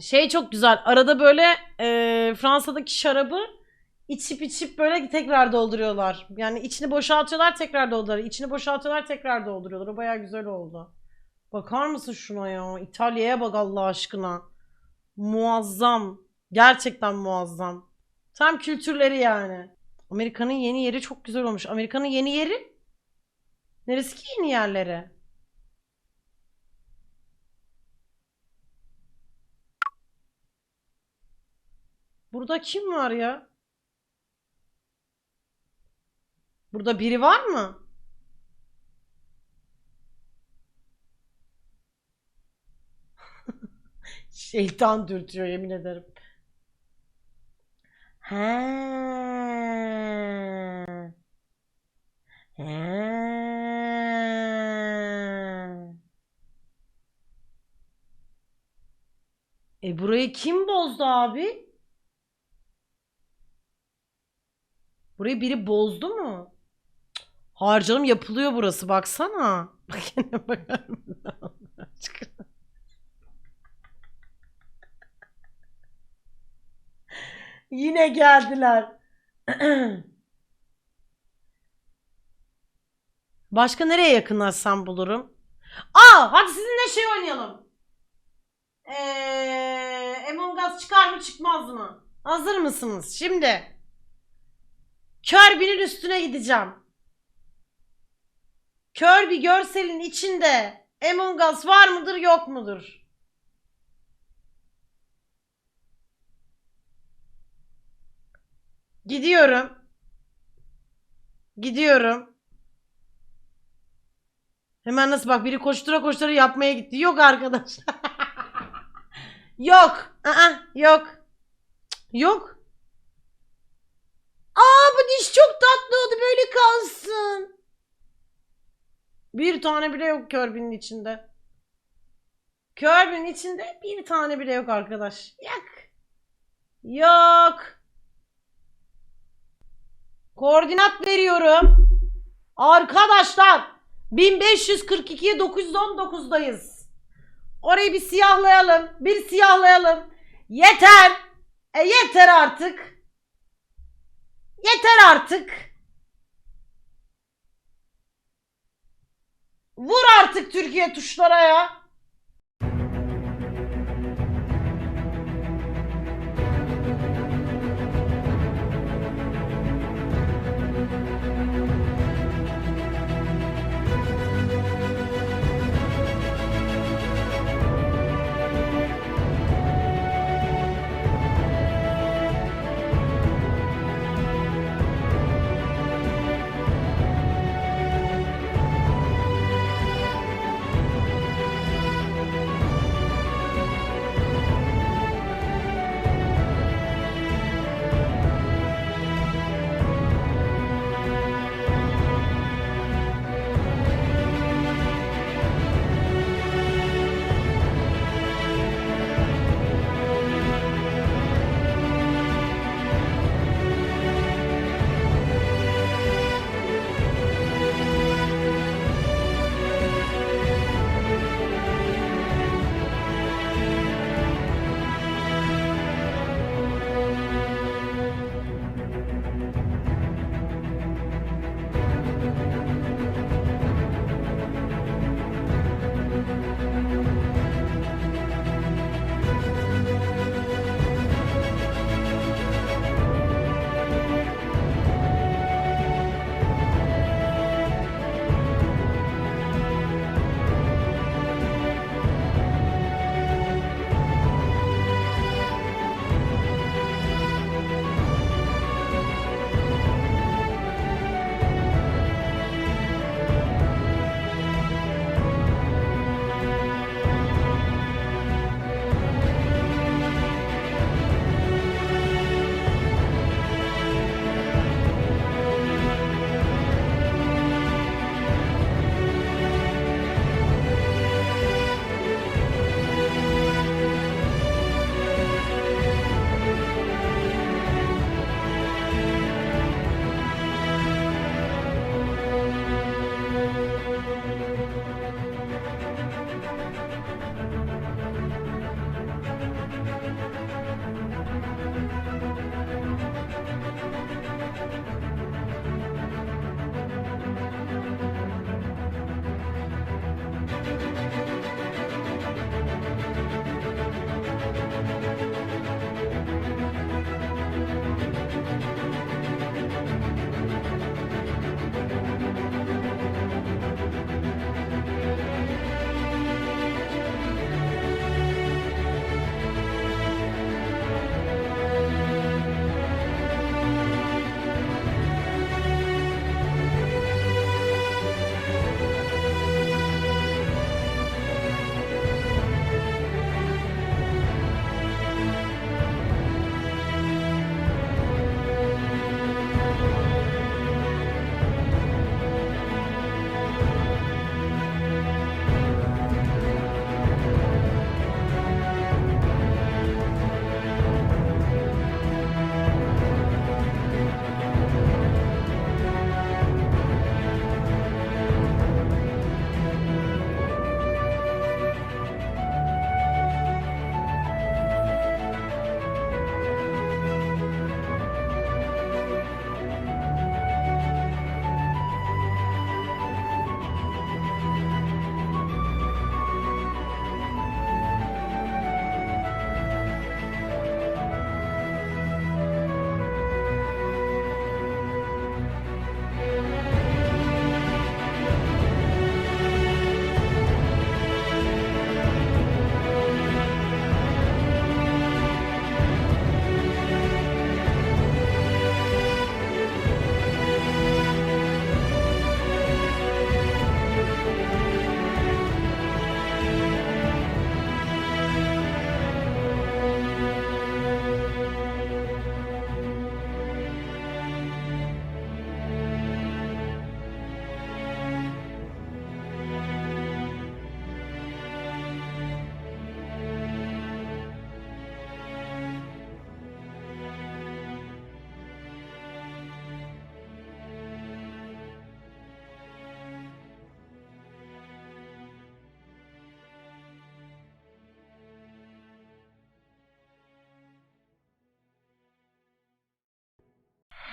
Şey çok güzel. Arada böyle e, Fransa'daki şarabı içip içip böyle tekrar dolduruyorlar. Yani içini boşaltıyorlar tekrar dolduruyorlar. İçini boşaltıyorlar tekrar dolduruyorlar. O baya güzel oldu. Bakar mısın şuna ya? İtalya'ya bak Allah aşkına. Muazzam. Gerçekten muazzam. Tam kültürleri yani. Amerika'nın yeni yeri çok güzel olmuş. Amerika'nın yeni yeri? Neresi ki yeni yerleri? Burada kim var ya? Burada biri var mı? Şeytan dürtüyor yemin ederim. He. He. E burayı kim bozdu abi? Burayı biri bozdu mu? Harcanım yapılıyor burası baksana. Bak yine bakar? Yine geldiler. Başka nereye yakınlaşsam bulurum? Aa, hadi sizinle şey oynayalım. Ee, Among Us çıkar mı çıkmaz mı? Hazır mısınız? Şimdi. Kirby'nin üstüne gideceğim. Kirby görselin içinde Among Us var mıdır yok mudur? Gidiyorum. Gidiyorum. Hemen nasıl bak biri koştura koştura yapmaya gitti. Yok arkadaşlar. yok. Aa, yok. Yok. Aa bu diş çok tatlı oldu böyle kalsın. Bir tane bile yok Kirby'nin içinde. Kirby'nin içinde bir tane bile yok arkadaş. Yok. Yok. Koordinat veriyorum. Arkadaşlar 1542'ye 919'dayız. Orayı bir siyahlayalım. Bir siyahlayalım. Yeter. E yeter artık. Yeter artık. Vur artık Türkiye tuşlara ya.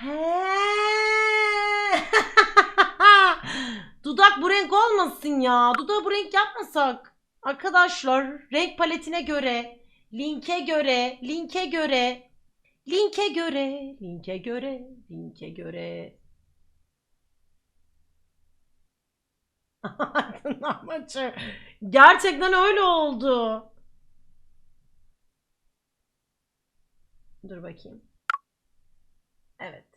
Dudak bu renk olmasın ya. Dudağı bu renk yapmasak. Arkadaşlar renk paletine göre, linke göre, linke göre, linke göre, linke göre, linke göre. Aydınlanmacı. Gerçekten öyle oldu. Dur bakayım. Evet.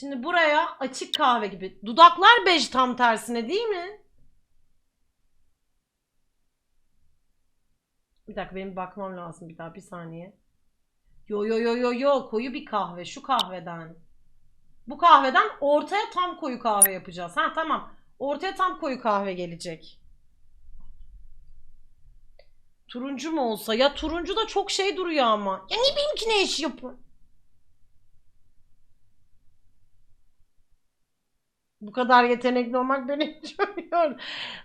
Şimdi buraya açık kahve gibi. Dudaklar bej tam tersine değil mi? Bir dakika benim bakmam lazım bir daha bir saniye. Yo yo yo yo yo koyu bir kahve şu kahveden. Bu kahveden ortaya tam koyu kahve yapacağız. Ha tamam. Ortaya tam koyu kahve gelecek. Turuncu mu olsa? Ya turuncu da çok şey duruyor ama. Ya niye benimki ne iş Bu kadar yetenekli olmak beni çok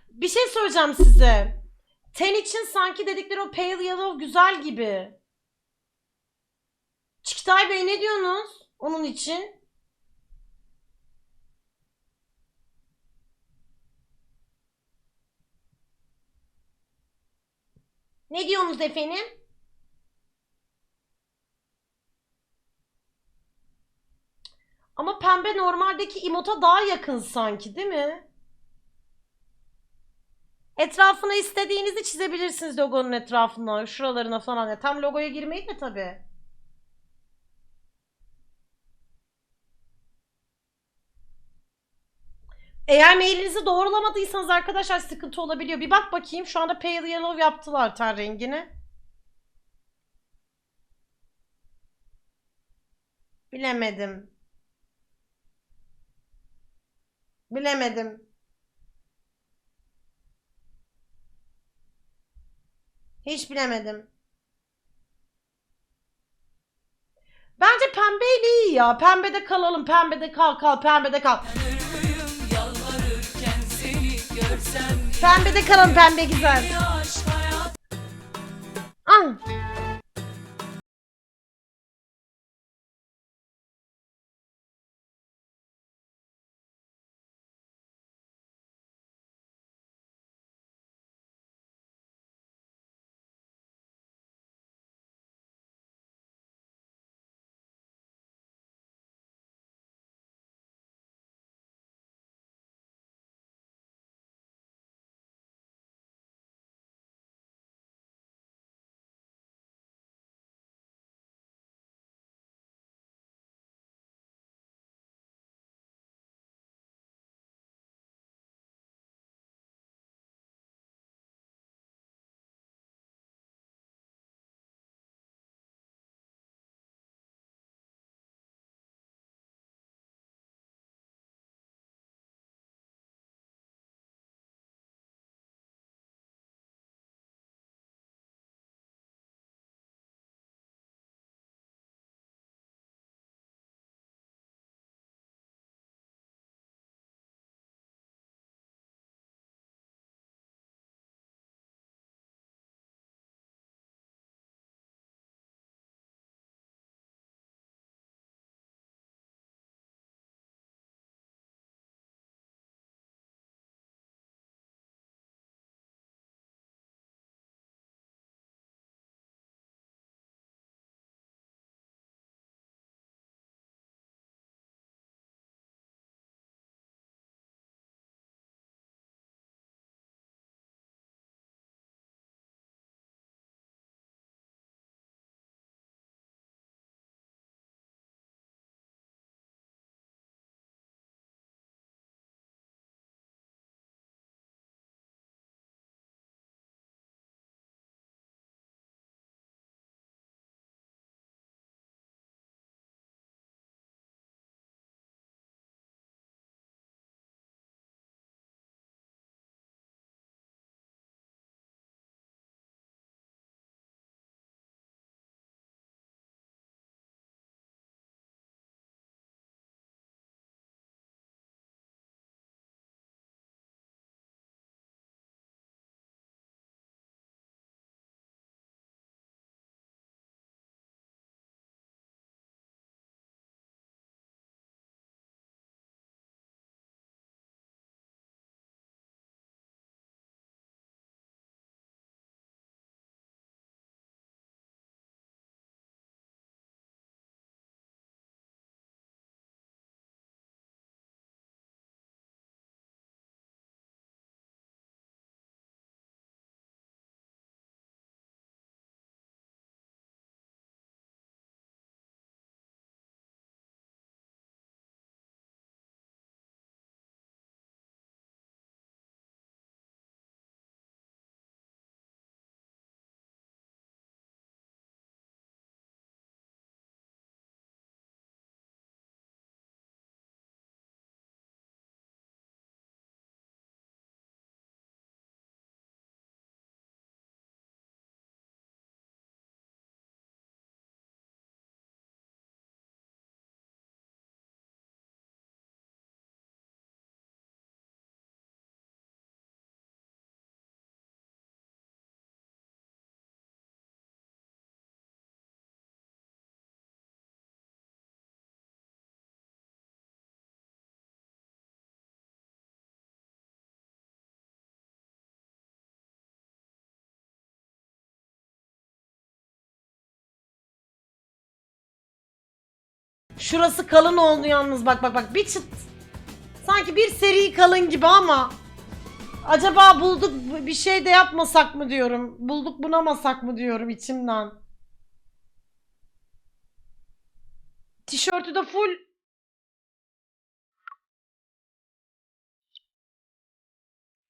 Bir şey söyleyeceğim size. Ten için sanki dedikleri o pale yellow güzel gibi. Çikitay Bey ne diyorsunuz onun için? Ne diyorsunuz efendim? Ama pembe normaldeki imota daha yakın sanki değil mi? Etrafına istediğinizi çizebilirsiniz logonun etrafına, şuralarına falan. Ya tam logoya girmeyin de tabii. Eğer mailinizi doğrulamadıysanız arkadaşlar sıkıntı olabiliyor. Bir bak bakayım. Şu anda pale yellow yaptılar ten rengini. Bilemedim. Bilemedim. Hiç bilemedim. Bence pembeyle iyi ya. Pembede kalalım. Pembede kal kal. Pembede kal. Pembede kalalım. Pembe güzel. Ah. Şurası kalın oldu yalnız bak bak bak bir çıt. Sanki bir seri kalın gibi ama acaba bulduk bir şey de yapmasak mı diyorum. Bulduk bunamasak mı diyorum içimden. Tişörtü de full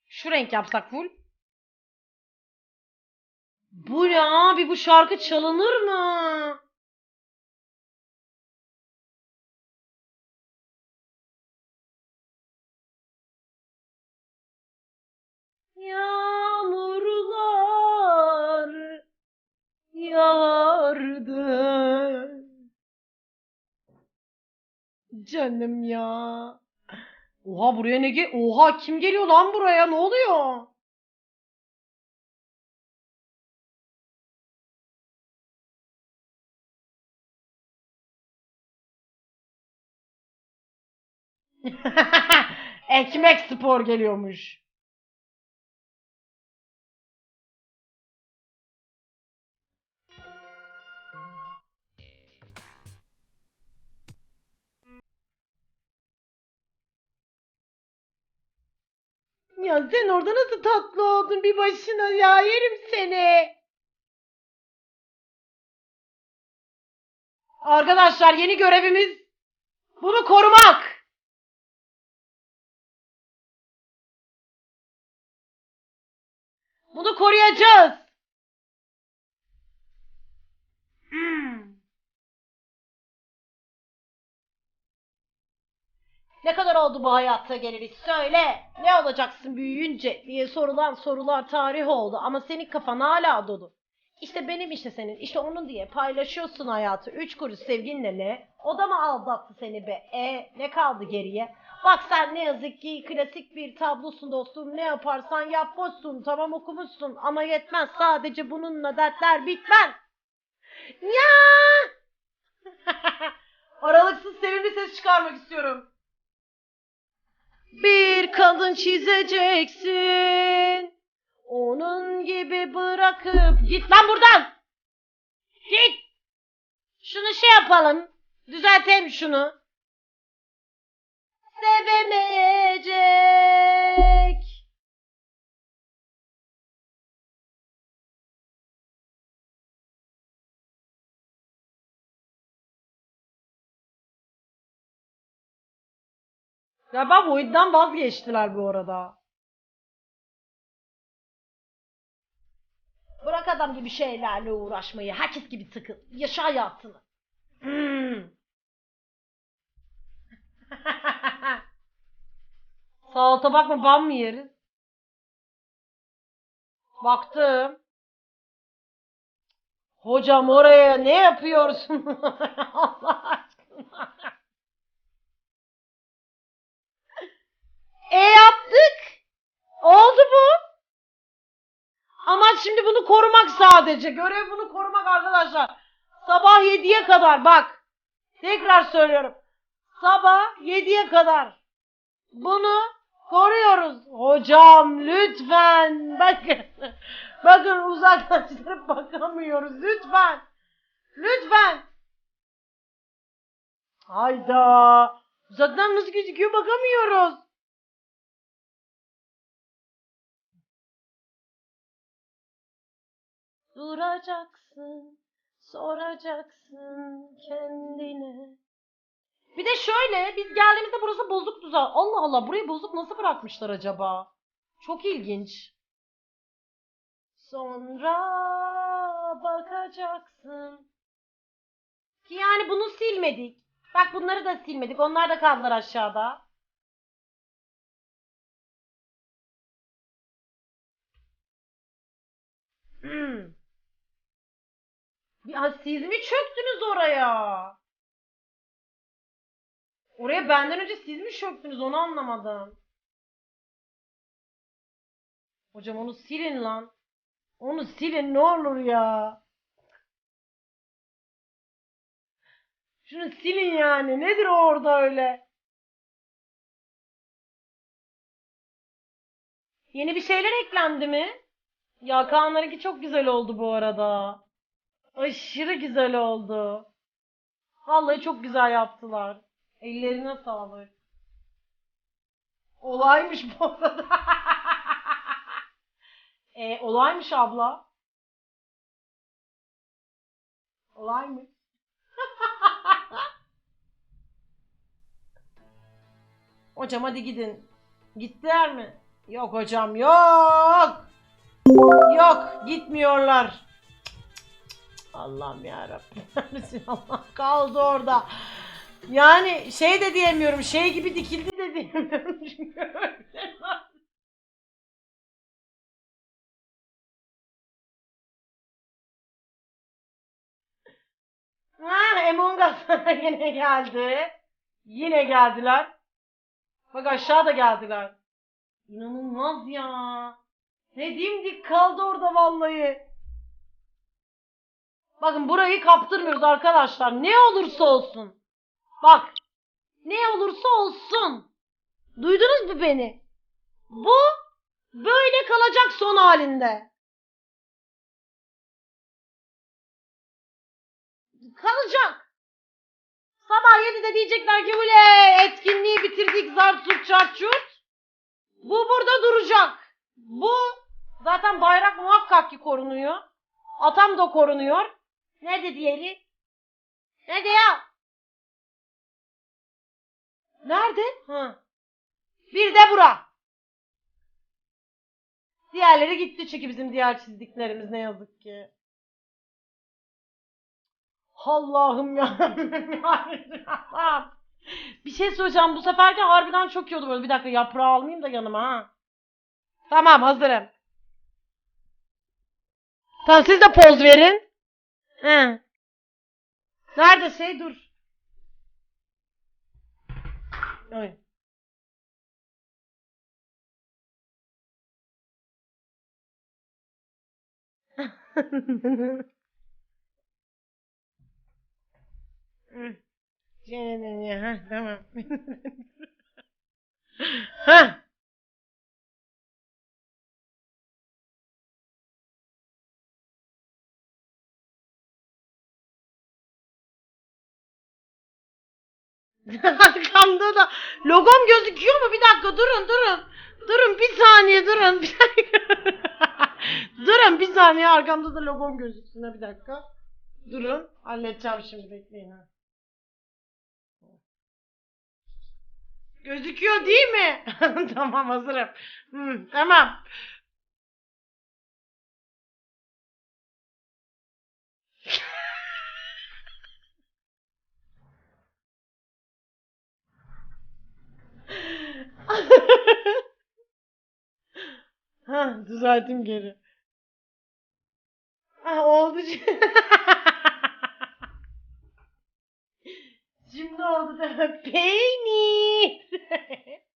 Şu renk yapsak full. Bu ne abi bu şarkı çalınır mı? Yağmurlar yağardı. Canım ya. Oha buraya ne ge Oha kim geliyor lan buraya? Ne oluyor? Ekmek spor geliyormuş. Ya sen orada nasıl tatlı oldun bir başına ya yerim seni. Arkadaşlar yeni görevimiz bunu korumak. Bunu koruyacağız. Hmm. Ne kadar oldu bu hayatta geleli söyle. Ne olacaksın büyüyünce diye sorulan sorular tarih oldu ama senin kafan hala dolu. İşte benim işte senin işte onun diye paylaşıyorsun hayatı. Üç kuruş sevginle ne? O da mı aldattı seni be? E ne kaldı geriye? Bak sen ne yazık ki klasik bir tablosun dostum. Ne yaparsan yap boşsun. Tamam okumuşsun ama yetmez. Sadece bununla dertler bitmez. Ya! Aralıksız sevimli ses çıkarmak istiyorum. Bir kadın çizeceksin. Onun gibi bırakıp git lan buradan. Git. Şunu şey yapalım. Düzeltelim şunu. Sevemeyecek. Ya ben bu oyundan vazgeçtiler bu arada. Bırak adam gibi şeylerle uğraşmayı. Herkes gibi takıl. Yaşa hayatını. Hmm. Salata bakma ban mı yeriz? Baktım. Hocam oraya ne yapıyorsun? Allah aşkına. E yaptık. Oldu bu. Amaç şimdi bunu korumak sadece. Görev bunu korumak arkadaşlar. Sabah 7'ye kadar bak. Tekrar söylüyorum. Sabah 7'ye kadar. Bunu koruyoruz. Hocam lütfen. Bakın. Bakın uzaklaştırıp bakamıyoruz. Lütfen. Lütfen. Hayda. Uzaktan nasıl gözüküyor bakamıyoruz. Duracaksın, soracaksın kendine. Bir de şöyle, biz geldiğimizde burası bozuktu zaten. Allah Allah, burayı bozuk nasıl bırakmışlar acaba? Çok ilginç. Sonra bakacaksın. Ki yani bunu silmedik. Bak bunları da silmedik. Onlar da kaldılar aşağıda. Hmm. Ya siz mi çöktünüz oraya? Oraya benden önce siz mi çöktünüz onu anlamadım. Hocam onu silin lan. Onu silin ne olur ya. Şunu silin yani. Nedir orada öyle? Yeni bir şeyler eklendi mi? Ya Kaan'larınki çok güzel oldu bu arada. Aşırı güzel oldu. Vallahi çok güzel yaptılar. Ellerine sağlık. Olaymış bu arada. e, olaymış abla. Olaymış. hocam hadi gidin. Gittiler mi? Yok hocam yok. Yok gitmiyorlar. Allah'ım yarabbim. Allah kaldı orada. Yani şey de diyemiyorum. Şey gibi dikildi de diyemiyorum. Çünkü. Ha, Among Us yine geldi. Yine geldiler. Bak aşağı da geldiler. İnanılmaz ya. Ne diyeyim dik kaldı orada vallahi. Bakın burayı kaptırmıyoruz arkadaşlar. Ne olursa olsun. Bak. Ne olursa olsun. Duydunuz mu beni? Bu böyle kalacak son halinde. Kalacak. Sabah 7'de diyecekler ki ule etkinliği bitirdik zart zurt çart çurt. Bu burada duracak. Bu zaten bayrak muhakkak ki korunuyor. Atam da korunuyor. Nerede diğeri? Nerede ya? Nerede? Ha. Bir de bura. Diğerleri gitti çünkü bizim diğer çizdiklerimiz ne yazık ki. Allah'ım ya. Bir şey söyleyeceğim. Bu seferki harbiden çok iyi oldu böyle. Bir dakika yaprağı almayayım da yanıma ha. Tamam hazırım. Tamam siz de poz verin. He. Nerede şey dur. Oy. Canım ya, ha, tamam. ha. Arkamda da logom gözüküyor mu? Bir dakika durun durun. Durun bir saniye durun. Bir dakika. durun bir saniye arkamda da logom gözüksün bir dakika. Durun. Halledeceğim şimdi bekleyin ha. Gözüküyor değil mi? tamam hazırım. Hı, tamam. ha düzeltim geri. Ha oldu. Şimdi oldu da peynir.